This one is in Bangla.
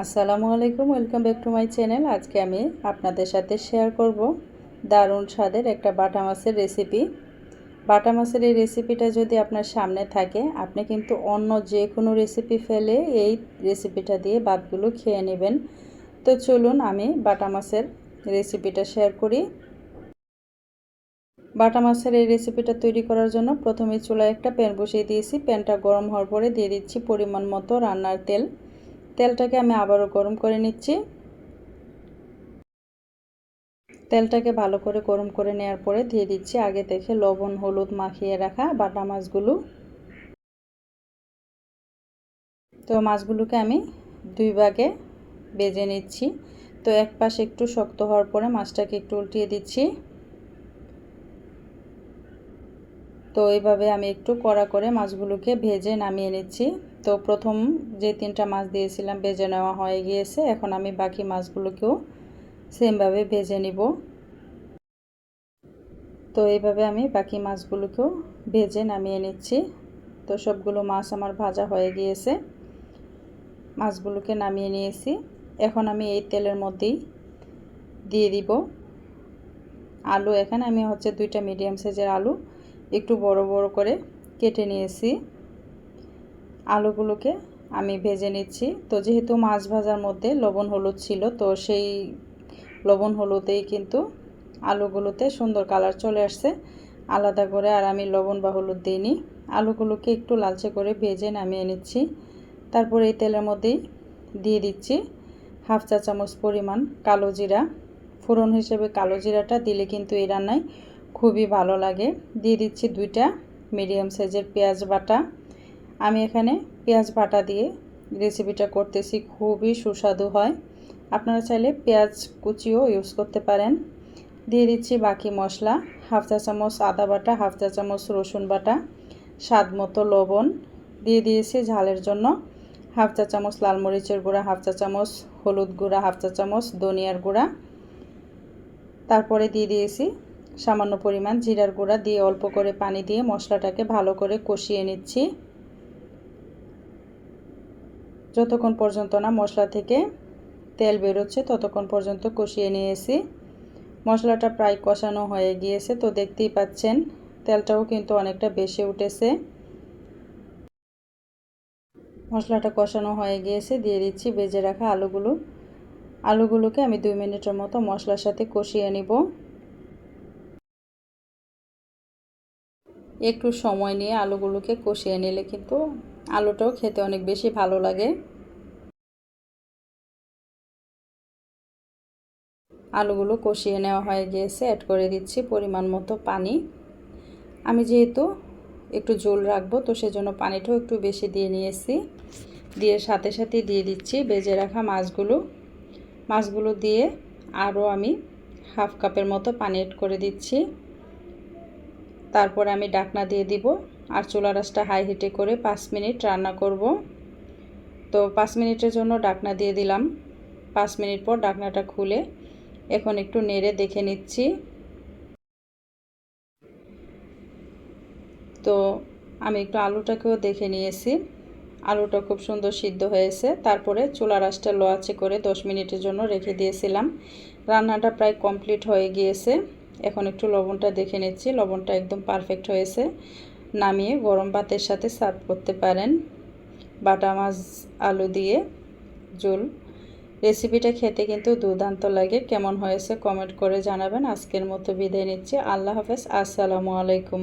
আসসালামু আলাইকুম welcome back to my channel আজকে আমি আপনাদের সাথে শেয়ার করব দারুণ স্বাদের একটা বাটা মাছের রেসিপি বাটা মাছের এই রেসিপিটা যদি আপনার সামনে থাকে, আপনি কিন্তু অন্য যে কোনো রেসিপি ফেলে এই রেসিপিটা দিয়ে ভাতগুলো খেয়ে নেবেন। তো চলুন আমি বাটা মাছের রেসিপিটা শেয়ার করি। বাটা মাছের এই রেসিপিটা তৈরি করার জন্য প্রথমে চুলায় একটা প্যান বসিয়ে দিয়েছি। প্যানটা গরম হওয়ার পরে দিয়ে দিচ্ছি পরিমাণ মতো রান্নার তেল। তেলটাকে আমি আবারও গরম করে নিচ্ছি। তেলটাকে ভালো করে গরম করে নেওয়ার পরে দিয়ে দিচ্ছি আগে থেকে লবণ, হলুদ মাখিয়ে রাখা বাটা মাছগুলো। তো মাছগুলোকে আমি দুই ভাগে বেজে নিচ্ছি। তো এক পাশে একটু শক্ত হওয়ার পরে মাছটাকে একটু উল্টিয়ে দিচ্ছি। তো এইভাবে আমি একটু কড়া করে মাছগুলোকে ভেজে নামিয়ে নিচ্ছি। তো প্রথম যে তিনটা মাছ দিয়েছিলাম ভেজে নেওয়া হয়ে গিয়েছে, এখন আমি বাকি মাছগুলোকেও সেমভাবে ভেজে নিব। তো এইভাবে আমি বাকি মাছগুলোকেও ভেজে নামিয়ে নিচ্ছি। তো সবগুলো মাছ আমার ভাজা হয়ে গিয়েছে। মাছগুলোকে নামিয়ে নিয়েছি। এখন আমি এই তেলের মধ্যেই দিয়ে দিব। আলু এখানে আমি হচ্ছে দুইটা মিডিয়াম সাইজের আলু একটু বড় বড় করে কেটে নিয়েছি। আলুগুলোকে আমি ভেজে নিচ্ছি। তো যেহেতু মাছ ভাজার মধ্যে লবণ হলুদ ছিল, তো সেই লবণ হলুদেই কিন্তু আলুগুলোতে সুন্দর কালার চলে আসছে। আলাদা করে আর আমি লবণ বা হলুদ দিইনি। আলুগুলোকে একটু লালচে করে ভেজে নামিয়ে নিচ্ছি। তারপর এই তেলের মধ্যেই দিয়ে দিচ্ছি হাফ চা চামচ পরিমাণ কালো জিরা। ফোড়ন হিসেবে কালো জিরাটা দিলে কিন্তু এই রান্নায় খুবই ভালো লাগে। দিয়ে দিচ্ছি দুইটা মিডিয়াম সাইজের পেঁয়াজ বাটা। আমি এখানে পেঁয়াজ বাটা দিয়ে রেসিপিটা করতেছি, খুবই সুস্বাদু হয়। আপনারা চাইলে পেঁয়াজ কুচিও ইউজ করতে পারেন। দিয়ে দিচ্ছি বাকি মশলা হাফ চা চামচ আদা বাটা হাফ চা চামচ রসুন বাটা, স্বাদ মতো লবণ। দিয়ে দিয়েছি ঝালের জন্য হাফ চা চামচ লাল মরিচের গুঁড়া হাফ চা চামচ হলুদ গুঁড়া হাফ চা চামচ ধনিয়ার গুঁড়া। তারপরে দিয়ে দিয়েছি সামান্য পরিমাণ জিরার গুঁড়া দিয়ে অল্প করে পানি দিয়ে মশলাটাকে ভালো করে কষিয়ে নিচ্ছি। যতক্ষণ পর্যন্ত না মশলা থেকে তেল বেরোচ্ছে, ততক্ষণ পর্যন্ত কষিয়ে নিয়েছি। মশলাটা প্রায় কষানো হয়ে গিয়েছে, তো দেখতেই পাচ্ছেন তেলটাও কিন্তু অনেকটা বেশি উঠেছে। মশলাটা কষানো হয়ে গিয়েছে, দিয়ে দিচ্ছি বেজে রাখা আলুগুলো। আলুগুলোকে আমি দুই মিনিটের মতো মশলার সাথে কষিয়ে নিব। একটু সময় নিয়ে আলুগুলোকে কষিয়ে নিলে কিন্তু আলুটাও খেতে অনেক বেশি ভালো লাগে। আলুগুলো কষিয়ে নেওয়া হয়ে গিয়েছে অ্যাড করে দিচ্ছি পরিমাণ মতো পানি। আমি যেহেতু একটু জল রাখব, তো সেজন্য পানিটাও একটু বেশি দিয়ে নিয়েছি। দিয়ে সাথে সাথে দিয়ে দিচ্ছি বেজে রাখা মাছগুলো। মাছগুলো দিয়ে আরও আমি হাফ কাপের মতো পানি অ্যাড করে দিচ্ছি। তারপর আমি ডাকনা দিয়ে দিব আর চুলা রাসটা হাই হিটে করে পাঁচ মিনিট রান্না করব। তো পাঁচ মিনিটের জন্য ডাকনা দিয়ে দিলাম। পাঁচ মিনিট পর ডাকনাটা খুলে এখন একটু নেড়ে দেখে নিচ্ছি। তো আমি একটু আলুটাকেও দেখে নিয়েছি। আলুটা খুব সুন্দর সিদ্ধ হয়েছে। তারপরে চুলা রাসটা লোয়াচে করে দশ মিনিটের জন্য রেখে দিয়েছিলাম। রান্নাটা প্রায় কমপ্লিট হয়ে গিয়েছে। এখন একটু লবণটা দেখে নিচ্ছি। লবণটা একদম পারফেক্ট হয়েছে। নামিয়ে গরম ভাতের সাথে সার্ভ করতে পারেন। বাটা মাছ, আলু দিয়ে জোল রেসিপিটা খেতে কিন্তু দুর্দান্ত লাগে। কেমন হয়েছে কমেন্ট করে জানাবেন। আজকের মতো বিদায় নিচ্ছি। আল্লাহ হাফেজ। আসসালামু আলাইকুম।